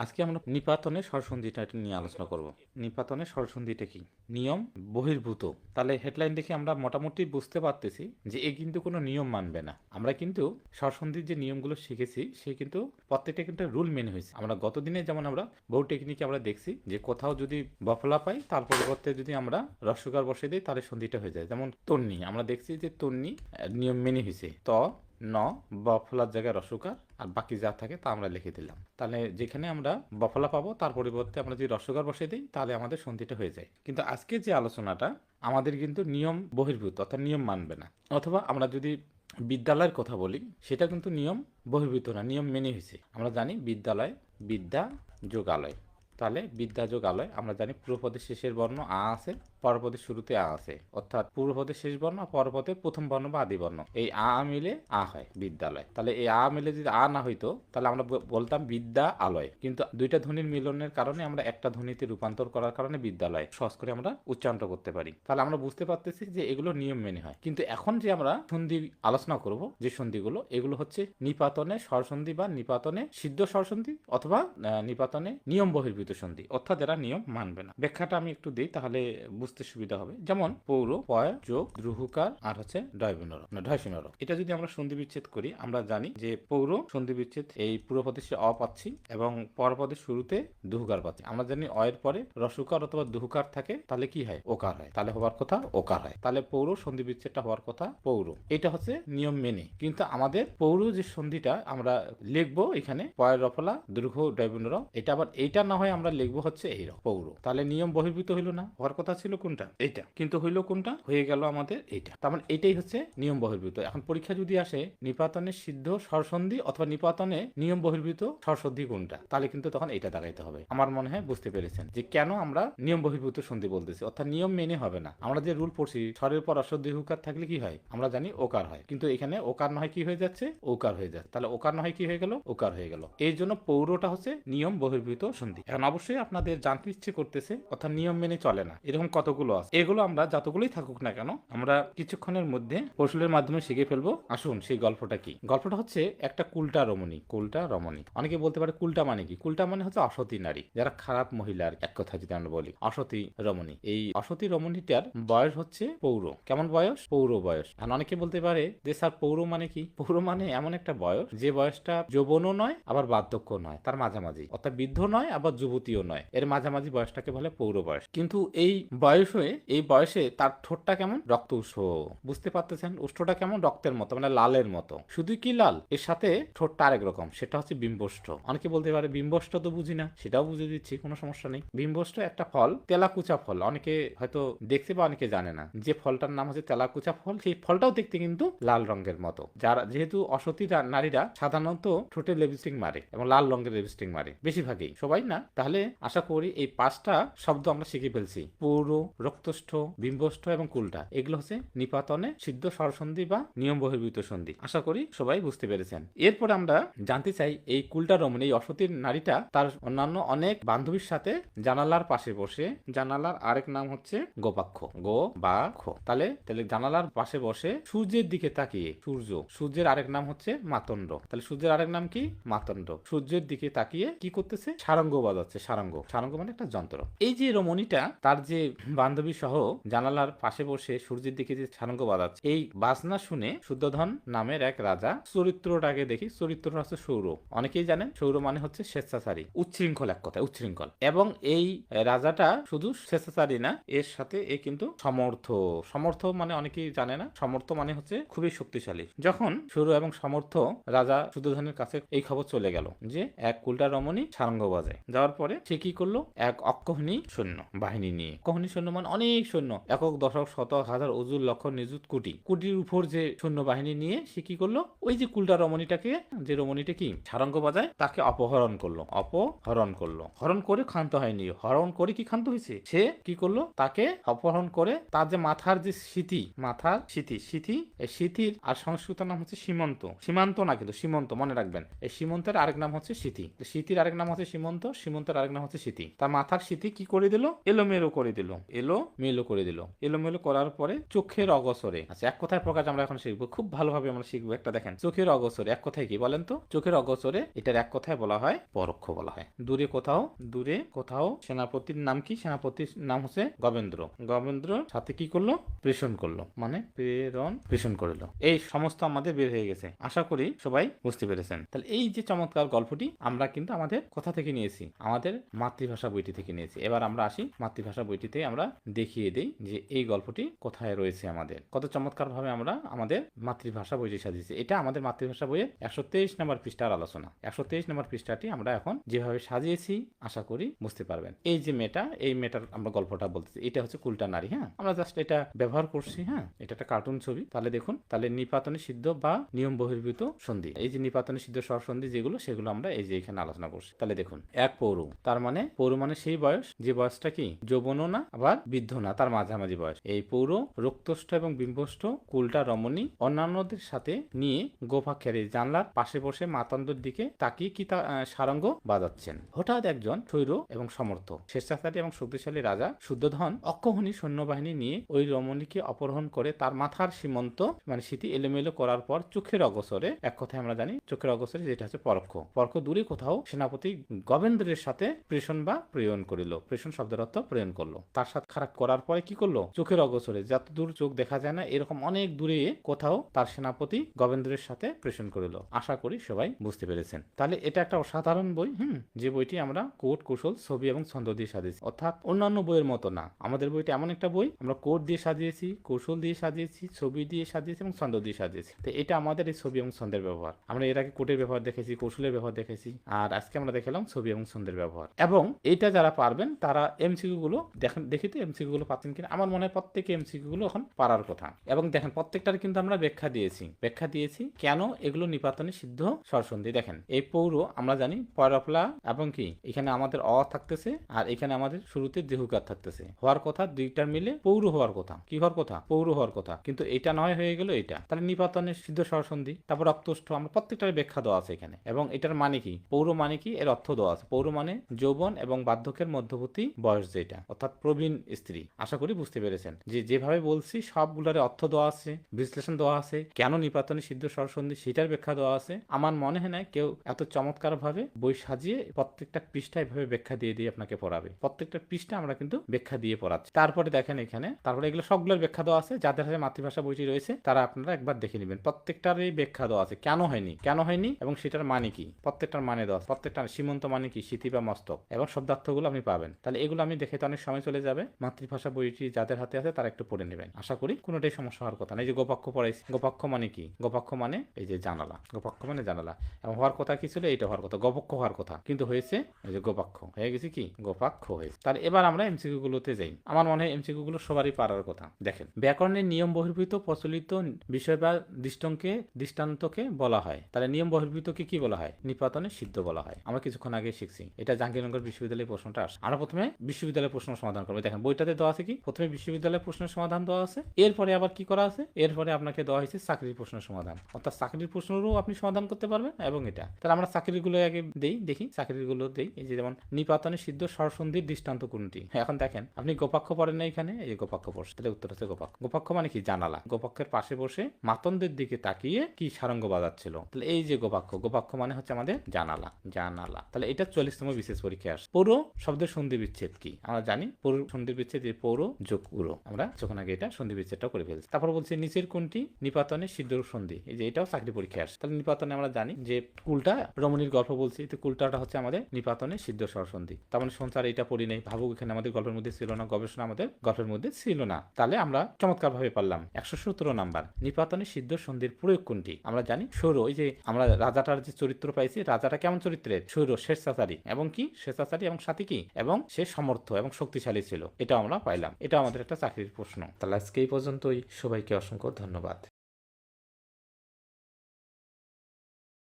আজকে আমরা নিপাতনের স্বরসন্ধিটা নিয়ে আলোচনা করব। নিপাতনের স্বরসন্ধিটা কি? নিয়ম বহির্ভূত। তাহলে হেডলাইন দেখে আমরা মোটামুটি বুঝতে পারতেছি যে এ কিন্তু কোনো নিয়ম মানবে না। আমরা কিন্তু স্বরসন্ধির যে নিয়মগুলো শিখেছি, সে কিন্তু প্রত্যেকটা কিন্তু রুল মেনে হয়েছে। আমরা গত দিনে যেমন আমরা বহু টেকনিকে আমরা দেখছি যে কোথাও যদি বফলা পাই, তার পরিবর্তে যদি আমরা রস্যকার বসে দিই, তাহলে সন্ধিটা হয়ে যায়। যেমন তন্নি, আমরা দেখছি যে তন্নি নিয়ম মেনে হয়েছে। ত ন, বফলার জায়গায় রসুকার আর বাকি যা থাকে তা আমরা লিখে দিলাম। তাহলে যেখানে আমরা বফলা পাবো, তার পরিবর্তে আমরা যদি রসকার বসিয়ে দিই, তাহলে আমাদের সন্ধিটা হয়ে যায়। কিন্তু আজকে যে আলোচনাটা, আমাদের কিন্তু নিয়ম বহির্ভূত, অর্থাৎ নিয়ম মানবে না। অথবা আমরা যদি বিদ্যালয়ের কথা বলি, সেটা কিন্তু নিয়ম বহির্ভূত না, নিয়ম মেনে হয়েছে। আমরা জানি বিদ্যালয়, বিদ্যা যোগালয়। তাহলে বিদ্যা যোগালয়, আমরা জানি পূর্বপদের শেষের বর্ণ আ আছে পরপদের শুরুতে আ আছে। অর্থাৎ পূর্বপদের শেষ বর্ণ পরপদের প্রথম বর্ণ বা আদি বর্ণ। এই আ মিলে আ হয়, বিদ্যালয়। তাহলে এই আ মিলে যদি আ না হইতো, তাহলে আমরা বলতাম বিদ্যা আলয়। কিন্তু দুইটা ধ্বনির মিলনের কারণে আমরা একটা ধ্বনিতে রূপান্তর করার কারণে বিদ্যালয় সহজ করে আমরা উচ্চারণ করতে পারি। তাহলে আমরা বুঝতে পারতেছি যে এগুলো নিয়ম মেনে হয়। কিন্তু এখন যে আমরা সন্ধি আলোচনা করব, যে সন্ধিগুলো, এগুলো হচ্ছে নিপাতনে স্বরসন্ধি বা নিপাতনে সিদ্ধ স্বরসন্ধি অথবা নিপাতনে নিয়ম বহির্ভূত সন্ধি। অর্থাৎ এরা নিয়ম মানবে না। ব্যাখ্যাটা আমি একটু দিই, তাহলে বুঝতে সুবিধা হবে। যেমন পৌর, পয়, যোগ দ্রুহুকার আর হচ্ছে ডয়বিনর না ঢয়সিনর এটা যদি আমরা সন্ধি বিচ্ছেদ করি, আমরা জানি যে পৌর, সন্ধি বিচ্ছেদ এই পূর্বপদে সে অ পাচ্ছি এবং পরপদের শুরুতে দুহুকার পাচ্ছি। আমরা জানি অয়ের পরে রসুকার অথবা দুহুকার থাকে, তাহলে কি হয়? ওকার হয়। তাহলে হওয়ার কথা ওকার হয়। তাহলে পৌর, সন্ধি বিচ্ছেদটা হওয়ার কথা পৌর। এটা হচ্ছে নিয়ম মেনে। কিন্তু আমাদের পৌর যে সন্ধিটা আমরা লিখব এখানে পয়ের রফলা দীর্ঘ ডয়বিনর এটা আবার এইটা না হয় আমরা লিখব হচ্ছে এই পৌর। তাহলে নিয়ম বহির্ভূত হইল না। হওয়ার কথা ছিল কোনটা? এইটা। কিন্তু হইল কোনটা? হয়ে গেল আমাদের এইটা। তার মানে এটাই হচ্ছে নিয়ম বহির্ভূত। এখন পরীক্ষা যদি আসে নিপাতনে সিদ্ধ স্বরসন্ধি অথবা নিপাতনে নিয়ম বহির্ভূত স্বরসন্ধি কোনটা? তাহলে কিন্তু তখন এটা দাগাইতে হবে। আমার মনে হয় বুঝতে পেরেছেন যে কেন আমরা নিয়ম বহির্ভূত সন্ধি বলতেছি। অর্থাৎ নিয়ম মেনে হবে না। আমরা যে রুল পড়ছি স্বরের পর অসদ্ধ হুকার থাকলে কি হয়? আমরা জানি ওকার হয়। কিন্তু এখানে ওকার নয় কি হয়ে যাচ্ছে? ওকার হয়ে যাচ্ছে। তাহলে ওকার নয় কি হয়ে গেল? ওকার হয়ে গেল। এই জন্য পৌরটা হচ্ছে নিয়ম বহির্ভূত সন্ধি। এখন অবশ্যই আপনাদের জানতে ইচ্ছে করতেছে অর্থাৎ নিয়ম মেনে চলে না। এরকম কতগুলো আছে, এগুলো আমরা যতগুলোই থাকুক না কেন, আমরা কিছুক্ষণের মধ্যে কৌশলের মাধ্যমে শিখে ফেলব। আসুন সেই গল্পটা কি? গল্পটা হচ্ছে একটা কুলটা রমণী কুলটা রমণী। অনেকে বলতে পারে কুলটা মানে কি? কুলটা মানে হচ্ছে অসতী নারী, যারা খারাপ মহিলার এক কথা যদি আমরা বলি, অসতী রমণী। এই অসতী রমণীটার বয়স হচ্ছে পৌর। কেমন বয়স? পৌর বয়স। আর অনেকে বলতে পারে যে, স্যার, পৌর মানে কি? পৌর মানে এমন একটা বয়স, যে বয়সটা যৌবনও নয়, আবার বার্ধক্য নয়, তার মাঝামাঝি। অর্থাৎ বৃদ্ধ নয়, আবার যুবতীও নয়। এর মাঝামাঝি বয়সটাকে বলে পৌর বয়স। কিন্তু এই বয়স হয়ে এই বয়সে তার ঠোঁটটা কেমন? রক্ত উৎস বুঝতে পারতেছেন? উষ্ঠটা কেমন? রক্তের মতো মানে লালের মতো। শুধু কি লাল? এর সাথে ঠোঁটটা আরেক রকম, সেটা হচ্ছে বিম্বষ্ট। অনেকে বলতে পারে বিম্বষ্ট তো বুঝি না, সেটাও বুঝে দিচ্ছি, কোনো সমস্যা নেই। বিম্বষ্ট একটা ফল, তেলাকুচা ফল। অনেকে হয়তো দেখতে বা অনেকে জানে না, যে ফলটার নাম হচ্ছে তেলাকুচা ফল, সেই ফলটাও দেখতে কিন্তু লাল রঙের মতো। যারা, যেহেতু অসতী নারীরা সাধারণত ঠোঁটে লিপস্টিক মারে এবং লাল রঙের লিপস্টিক মারে, বেশিরভাগই। সবাই না? তাহলে আশা করি এই পাঁচটা শব্দ আমরা শিখে ফেলছি। পৌর রক্তষ্ঠ, বিম্বষ্ঠ এবং কুলটা। এগুলো হচ্ছে নিপাতনে সিদ্ধ স্বরসন্ধি বা নিয়ম বহির্ভূত সন্ধি। আশা করি সবাই বুঝতে পেরেছেন। এরপর আমরা জানতে চাই এই কুলটা রমণ, এই অসতীর নারীটা, তার অন্যান্য অনেক বান্ধবীর সাথে জানালার পাশে বসে, জানালার আরেক নাম হচ্ছে গোপাক্ষ। গো বা খ। তাহলে তাহলে জানালার পাশে বসে সূর্যের দিকে তাকিয়ে, সূর্য। সূর্যের আরেক নাম হচ্ছে মাতন্ড। তাহলে সূর্যের আরেক নাম কি? মাতন্ড। সূর্যের দিকে তাকিয়ে কি করতেছে? সারঙ্গ বাজাচ্ছে, সারঙ্গ। সারঙ্গ মানে একটা যন্ত্র। এই যে রমণীটা, তার যে বান্ধবী সহ জানালার পাশে বসে সূর্যের দিকে যে সারঙ্গ বাজাচ্ছে এই বাজনা শুনে শুদ্ধধন নামের এক রাজা চরিত্রটাকে দেখি। চরিত্রটা হচ্ছে সৌর অনেকেই জানেন সৌর মানে হচ্ছে স্বেচ্ছাচারী। উচ্ছৃঙ্খল এক কথা উচ্ছৃঙ্খল। এবং এই রাজাটা শুধু স্বেচ্ছাচারী না, এর সাথে এ কিন্তু সমর্থ। সমর্থ মানে অনেকেই জানে না। সমর্থ মানে হচ্ছে খুবই শক্তিশালী। যখন সৌর এবং সমর্থ রাজা শুদ্ধধনের কাছে এই খবর চলে গেল যে এক কুলটা রমণী সারঙ্গ বাজায়। যাওয়ার পরে সে কি করল? এক অক্ষহনী সৈন্য বাহিনী নিয়ে। অক্ষহনী সৈন্য মানে অনেক সৈন্য। একক দশক শতক হাজার অজুর লক্ষ নিযুত কোটি। কোটির উপর যে সৈন্য বাহিনী নিয়ে সে কি করল? ওই যে কুলটা রমণীটাকে, যে রমণীটা কি? সারঙ্গ বাজায়, তাকে অপহরণ করল। অপহরণ করল। হরণ করে ক্ষান্ত হয়নি। হরণ করে কি ক্ষান্ত হয়েছে? সে কি করল? তাকে অপহরণ করে তার যে মাথার যে স্মৃতি মাথার স্মৃতি স্মৃতি এই স্মৃতির আর সংস্কৃত নাম হচ্ছে সীমন্ত। সীমান্ত না কিন্তু সীমন্ত, মনে রাখবেন। এই সীমন্তের আরেক নাম হচ্ছে স্মৃতি স্মৃতির আরেক নাম হচ্ছে সীমন্ত, সীমন্তের আরেক নাম হচ্ছে স্মৃতি তার মাথার স্মৃতি কি করে দিল? এলোমেলো করে দিল। এলো মেলো করে দিল। এলোমেলো করার পরে চোখের অগসরে আচ্ছা এক কথায় প্রকাশ আমরা এখন শিখব। খুব ভালোভাবে আমরা শিখব একটা, দেখেন, চোখের অগসরে এক কথায় কি বলেন তো? চোখের অগসরে এটার এক কথায় বলা হয় পরোক্ষ বলা হয়। দূরে কোথাও দূরে কোথাও সেনাপতির নাম কি? সেনাপতির নাম হচ্ছে গবেন্দ্র। গবেন্দ্র সাথে কি করল? প্রেষণ করল। মানে প্রেরণ, প্রেষণ করল এই সমস্ত আমাদের বের হয়ে গেছে। আশা করি সবাই বুঝতে পেরেছেন। তাহলে এই যে চমৎকার গল্পটি আমরা কিন্তু আমাদের কথা থেকে নিয়েছি। আমাদের মাতৃভাষা বইটি থেকে নিয়েছি। এবার আমরা আসি মাতৃভাষা বইটিতে। আমরা দেখিয়ে দিই যে এই গল্পটি কোথায় রয়েছে আমাদের। কত চমৎকার ভাবে আমরা আমাদের মাতৃভাষা বইটি সাজিয়েছি। এটা আমাদের মাতৃভাষা বইয়ের একশো তেইশ নম্বর পৃষ্ঠার আলোচনা। একশো তেইশ নম্বর পৃষ্ঠাটি আমরা এখন যেভাবে সাজিয়েছি, আশা করি বুঝতে পারবেন। এই যে মেয়েটা, এই মেয়েটার আমরা গল্পটা বলতেছি। এটা হচ্ছে কুলটা নারী হ্যাঁ? আমরা জাস্ট এটা ব্যবহার করছি হ্যাঁ? এটা একটা কার্টুন ছবি। তাহলে দেখুন, তাহলে নিপাতনে সিদ্ধ বা নিয়ম বহির্ভূত সন্ধি। এই যে নিপাতনে সিদ্ধ স্বর সন্ধি যেগুলো, সেগুলো আমরা এই যে এখানে আলোচনা করছি। তাহলে দেখুন, এক পৌর। তার মানে পৌর মানে সেই বয়স। যে বয়সটা কি? যৌবনও না, আবার বৃদ্ধ না, তার মাঝামাঝি বয়স। এই পৌর রক্তষ্ঠ এবং বিম্বষ্ঠ কুলটা রমণী অন্যান্যদের সাথে নিয়ে গোপাক্ষের এই জানলার পাশে বসে মাতান্দর দিকে তাকিয়ে কি তা সারঙ্গ বাজাচ্ছেন। হঠাৎ একজন শৈর এবং সমর্থ স্বেচ্ছাচারী এবং শক্তিশালী রাজা শুদ্ধধন অক্ষহনী সৈন্যবাহিনী নিয়ে ওই রমণীকে অপহরণ করে তার মাথার সীমন্ত মানে স্মৃতি এলোমেলো করার পর চোখের অগসরে এক কথায় আমরা জানি চোখের অগসরে যেটা হচ্ছে পরোক্ষ। পরক্ষ দূরে কোথাও সেনাপতি গবেন্দ্রের সাথে প্রেষণ বা প্রেরণ করিল। প্রেষণ শব্দের অর্থ প্রেরণ করল। তার সাথে খারাপ করার পরে কি করল? চোখের অগসরে যত দূর চোখ দেখা যায় না, এরকম অনেক দূরে কোথাও তার সেনাপতি গবেন্দ্রের সাথে প্রেষণ করিল। আশা করি সবাই বুঝতে পেরেছেন। তাহলে এটা একটা অসাধারণ বই, হুম? যে বইটি আমরা কোট, কৌশল, ছবি এবং ছন্দ দিয়ে সাজিয়েছি। অর্থাৎ অন্যান্য বইয়ের মতো না। আমাদের বইটা এমন একটা বই, আমরা কোট দিয়ে সাজিয়েছি, কৌশল দিয়ে সাজিয়েছি, ছবি দিয়ে সাজিয়েছি এবং ছন্দ দিয়ে সাজিয়েছি। তো এটা আমাদের এই ছবি এবং ছন্দের ব্যবহার। আমরা এর আগে কোটের ব্যবহার দেখেছি, কৌশলের ব্যবহার দেখেছি, আর আজকে আমরা দেখালাম ছবি এবং ছন্দের ব্যবহার। এবং এটা যারা পারবেন, তারা এমসিকিউ গুলো দেখেন, দেখি তো এমসিকিউ গুলো পাচ্ছেন কিনা? আমার মনে হয় প্রত্যেকে এমসিকিউ গুলো এখন পারার কথা। এবং দেখেন, প্রত্যেকটার কিন্তু আমরা ব্যাখ্যা দিয়েছি। ব্যাখ্যা দিয়েছি কেন এগুলো নিপাতনে সিদ্ধ সরসন্ধি। দেখেন, এই পৌর আমরা জানি পয়রফলা এবং কি, এখানে আমাদের অ থাকতেছে আর এখানে আমাদের শুরুতে দেহুকার থাকতেছে। হওয়ার কথা দুইটার মিলে পৌর হওয়ার কথা। কি হওয়ার কথা? পৌর হওয়ার কথা। কিন্তু এটা নয় হয়ে গেল এটা। তাহলে নিপাতনের সিদ্ধ সরসন্ধি, তারপর রক্তষ্ঠ আমরা প্রত্যেকটার ব্যাখ্যা দেওয়া আছে এখানে। এবং এটার মানে কি? পৌর মানে কি? এর অর্থ দেওয়া আছে। পৌর মানে যৌবন এবং বার্ধক্যের মধ্যবর্তী বয়স যেটা। অর্থাৎ প্রবীণ স্ত্রী। আশা করি বুঝতে পেরেছেন যে যেভাবে বলছি সবগুলোর অর্থ দেওয়া আছে, বিশ্লেষণ দেওয়া আছে, কেন নিপাতনে সিদ্ধ সরসন্ধি সেটার ব্যাখ্যা দেওয়া আছে। আমার মনে হয় না কেউ এত চমৎকার ভাবে বই সাজিয়ে প্রত্যেকটা পৃষ্ঠা এভাবে ব্যাখ্যা দিয়ে দিয়ে আপনাকে পড়াবে। প্রত্যেকটা পৃষ্ঠা আমরা কিন্তু ব্যাখ্যা দিয়ে পড়াচ্ছি। তারপরে দেখেন এখানে, তারপরে এগুলো সবগুলোর ব্যাখ্যা দেওয়া আছে। যাদের হাতে মাতৃভাষা বইটি রয়েছে, তারা আপনারা একবার দেখে নেবেন। প্রত্যেকটারই ব্যাখ্যা দেওয়া আছে, কেন হয়নি কেন হয়নি এবং সেটার মানে কি? প্রত্যেকটার মানে দেওয়া প্রত্যেকটা সীমন্ত মানে কি? স্মৃতি বা মস্তক। এবং শব্দার্থগুলো আপনি পাবেন। তাহলে এগুলো আমি দেখে তো অনেক সময় চলে যাবে। মাতৃভাষা বইটি যাদের হাতে আছে তারা একটু পড়ে নেবেন। আশা করি কোনোটাই সমস্যা হওয়ার কথা না। এই যে গোপাক্ষ পড়াইছি গোপাক্ষ মানে কি? গোপাক্ষ মানে এই যে জানালা। গোপাক্ষ মানে জানালা। এবং হওয়ার কথা কি ছিল? এটা হওয়ার কথা। গোপক্ষ হওয়ার কথা। কিন্তু হয়েছে এই যে গোপাক্ষ। হয়ে গেছে কি? গোপাক্ষ হয়েছে। তাহলে এবার আমরা এমসিকিউ গুলোতে যাই। আমার মনে হয় এমসিকিউ গুলো সবারই পারার কথা। দেখেন, ব্যাকরণের নিয়ম বহির্ভূত প্রচলিত বিষয় বা দৃষ্টকে দৃষ্টান্তকে বলা হয়। তাহলে নিয়ম বহির্ভূতকে কি বলা হয়? নিপাতনে সিদ্ধ বলা হয়। আমরা কিছুক্ষণ আগে শিখছি। এটা জাহাঙ্গীরনগর বিশ্ববিদ্যালয়ের প্রশ্নটা আসে আমরা প্রথমে বিশ্ববিদ্যালয়ের প্রশ্ন সমাধান করব। দেখেন বইটাতে দেওয়া আছে কি? প্রথমে বিশ্ববিদ্যালয়ের প্রশ্নের সমাধান দেওয়া আছে এরপরে আবার কি করা আছে? এরপরে আপনাকে দেওয়া হয়েছে চাকরির প্রশ্নের সমাধান। অর্থাৎ চাকরির প্রশ্নেরও আপনি সমাধান করতে পারবেন এবং এটা। তাহলে আমরা চাকরিগুলো আগে দেই দেখি চাকরিগুলো দেই। এই যে যেমন নিপাতনে সিদ্ধ সরসন্ধির দৃষ্টান্ত কোনটি? হ্যাঁ, এখন দেখেন আপনি গোপাক্ষ পড়েন না এখানে? এই গোপাক্ষ পড়ছে তাহলে উত্তর হচ্ছে গোপাক্ষ। গোপাক্ষ মানে কি? জানালা। গোপাক্ষের পাশে বসে মাতন্দের দিকে তাকিয়ে কি সারঙ্গ বাজাচ্ছিল? তাহলে এই যে গোপাক্ষ গোপাক্ষ মানে হচ্ছে আমাদের জানালা জানালা। তাহলে এটা চল্লিশতম বিশেষ পরীক্ষা আসে পৌর শব্দের সন্ধি বিচ্ছেদ কি? আমরা জানি পৌর সন্ধি বিচ্ছেদ যে পৌর যোগ উড়ো আমরা যখন আগে এটা সন্ধি বিচ্ছেদটা করে ফেলছি। তারপর বলছি নিচের কোনটি? নিপাতনে সিদ্ধ সন্ধি। এই যে এটাও চাকরি পরীক্ষা আসে তাহলে নিপাতনে আমরা জানি যে কুলটা রমণীর গল্প বলছি তো কুলটাটা হচ্ছে আমাদের নিপাতনে সিদ্ধ সরসন্ধি তার মানে সংসার এটা পড়ি নেই ভাবুক এখানে আমাদের গল্পের মধ্যে ছিল না গবেষণা আমাদের গল্পের মধ্যে ছিল না। তাহলে আমরা চমৎকার ভাবে পারলাম। একশো সতেরো নাম্বার। নিপাতনে সিদ্ধ সন্ধির প্রয়োগ কোনটি? আমরা জানি সৌর। এই যে আমরা রাজাটার যে চরিত্র পাইছি রাজাটা কেমন চরিত্রের? সৌর স্বেচ্ছাচারী। এবং কি? স্বেচ্ছাচারী এবং সাথী কি? এবং সে সমর্থ এবং শক্তিশালী ছিল। এটা আমরা পাইলাম। এটা আমাদের একটা চাকরির প্রশ্ন। তাহলে আজকে এই পর্যন্তই। সবাইকে অসংখ্য ধন্যবাদ।